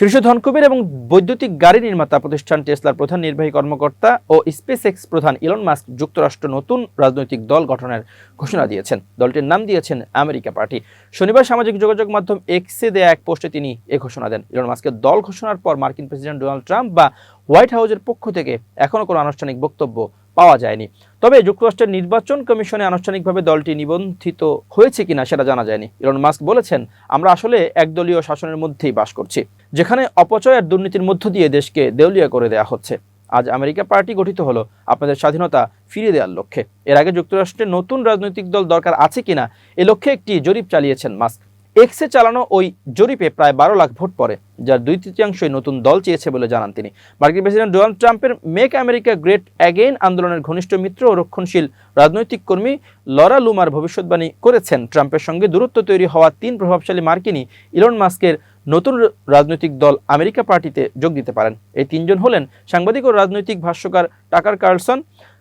শীর্ষ ধনকুবের এবং বৈদ্যুতিক গাড়ি নির্মাতা প্রতিষ্ঠান টেসলার প্রধান নির্বাহী কর্মকর্তা ও স্পেস এক্স প্রধান ইলন মাস্ক যুক্তরাষ্ট্র নতুন রাজনৈতিক দল গঠনের ঘোষণা দিয়েছেন। দলটির নাম দিয়েছেন আমেরিকা পার্টি। শনিবার সামাজিক যোগাযোগ মাধ্যম এক্সে দেয়া এক পোস্টে তিনি এ ঘোষণা দেন। ইলন মাস্কের দল ঘোষণার পর মার্কিন প্রেসিডেন্ট ডোনাল্ড ট্রাম্প বা হোয়াইট হাউসের পক্ষ থেকে এখনও কোনো আনুষ্ঠানিক বক্তব্য পাওয়া যায়নি। তবে যুক্তরাষ্ট্রের নির্বাচন কমিশনে আনুষ্ঠানিকভাবে দলটি নিবন্ধিত হয়েছে কিনা সেটা জানা যায়নি। ইলন মাস্ক বলেছেন, আমরা আসলে একদলীয় শাসনের মধ্যেই বাস করছি। যেখানে অপচয় আর দুর্নীতির মধ্য দিয়ে দেশকে দেউলিয়া করে দেওয়া হচ্ছে। আজ আমেরিকা পার্টি গঠিত হলো আপনাদের স্বাধীনতা ফিরিয়ে দেওয়ার লক্ষ্যে। এর আগে যুক্তরাষ্ট্রে নতুন রাজনৈতিক দল দরকার আছে কিনা, এ লক্ষ্যে একটি জরিপ চালিয়েছেন মাস্ক। এক্সে চালানো ওই জরিপে প্রায় বারো লাখ ভোট পড়ে, যার দুই তৃতীয়াংশই নতুন দল চেয়েছে বলে জানান তিনি। মার্কিন প্রেসিডেন্ট ডোনাল্ড ট্রাম্পের মেক আমেরিকা গ্রেট অ্যাগেইন আন্দোলনের ঘনিষ্ঠ মিত্র ও রক্ষণশীল রাজনৈতিক কর্মী লরা লুমার ভবিষ্যৎবাণী করেছেন। ট্রাম্পের সঙ্গে দূরত্ব তৈরি হওয়া তিন প্রভাবশালী মার্কিনী ইলন মাস্কের নতুন রাজনৈতিক দল আমেরিকা পার্টিতে যোগ দিতে পারেন। এই তিনজন হলেন সাংবাদিক ও রাজনৈতিক ভাষ্যকার টাকার কার্লসন,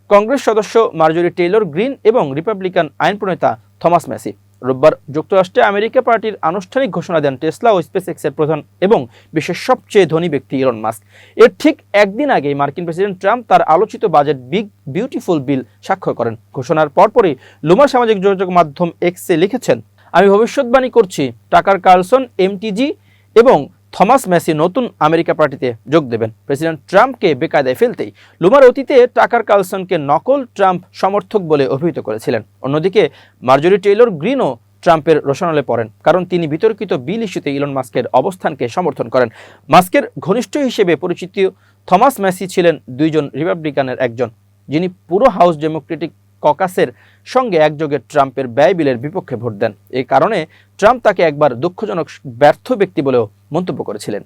কংগ্রেস সদস্য মার্জরি টেইলর গ্রিন এবং রিপাবলিকান আইন প্রণেতা থমাস মেসি রোববার যুক্তরাষ্ট্রে আমেরিকা পার্টির আনুষ্ঠানিক ঘোষণা দেন টেসলা ও স্পেস এক্সের প্রধান এবং বিশ্বের সবচেয়ে ধনী ব্যক্তি ইলন মাস্ক। এর ঠিক একদিন আগেই মার্কিন প্রেসিডেন্ট ট্রাম্প তার আলোচিত বাজেট বিগ, বিউটিফুল বিল স্বাক্ষর করেন। ঘোষণার পরপরই লুমার সামাজিক যোগাযোগ মাধ্যম এক্সে লিখেছেন, আমি ভবিষ্যৎবাণী করছি। টাকার কার্লসন, এমটিজি এবং থমাস মেসি নতুন আমেরিকা পার্টিতে যোগ দেবেন। প্রেসিডেন্ট ট্রাম্পকে বেকায়দায় ফেলতেই লুমার অতীতে টাকার কার্লসনকে নকল ট্রাম্প সমর্থক বলে অভিহিত করেছিলেন। অন্যদিকে, মার্জরি টেইলর গ্রিনও ট্রাম্পের রোশনালে পড়েন, কারণ তিনি বিতর্কিত বিল ইস্যুতে ইলন মাস্কের অবস্থানকে সমর্থন করেন। মাস্কের ঘনিষ্ঠ হিসেবে পরিচিত থমাস মেসি ছিলেন দুইজন রিপাবলিকানের একজন, যিনি পুরো হাউস ডেমোক্রেটিক ককাসের সঙ্গে একযোগে ট্রাম্পের ব্যয় বিলের বিপক্ষে ভোট দেন। এই কারণে ট্রাম্প তাকে একবার দুঃখজনক ব্যর্থ ব্যক্তি বলেও মন্তব্য করেছিলেন।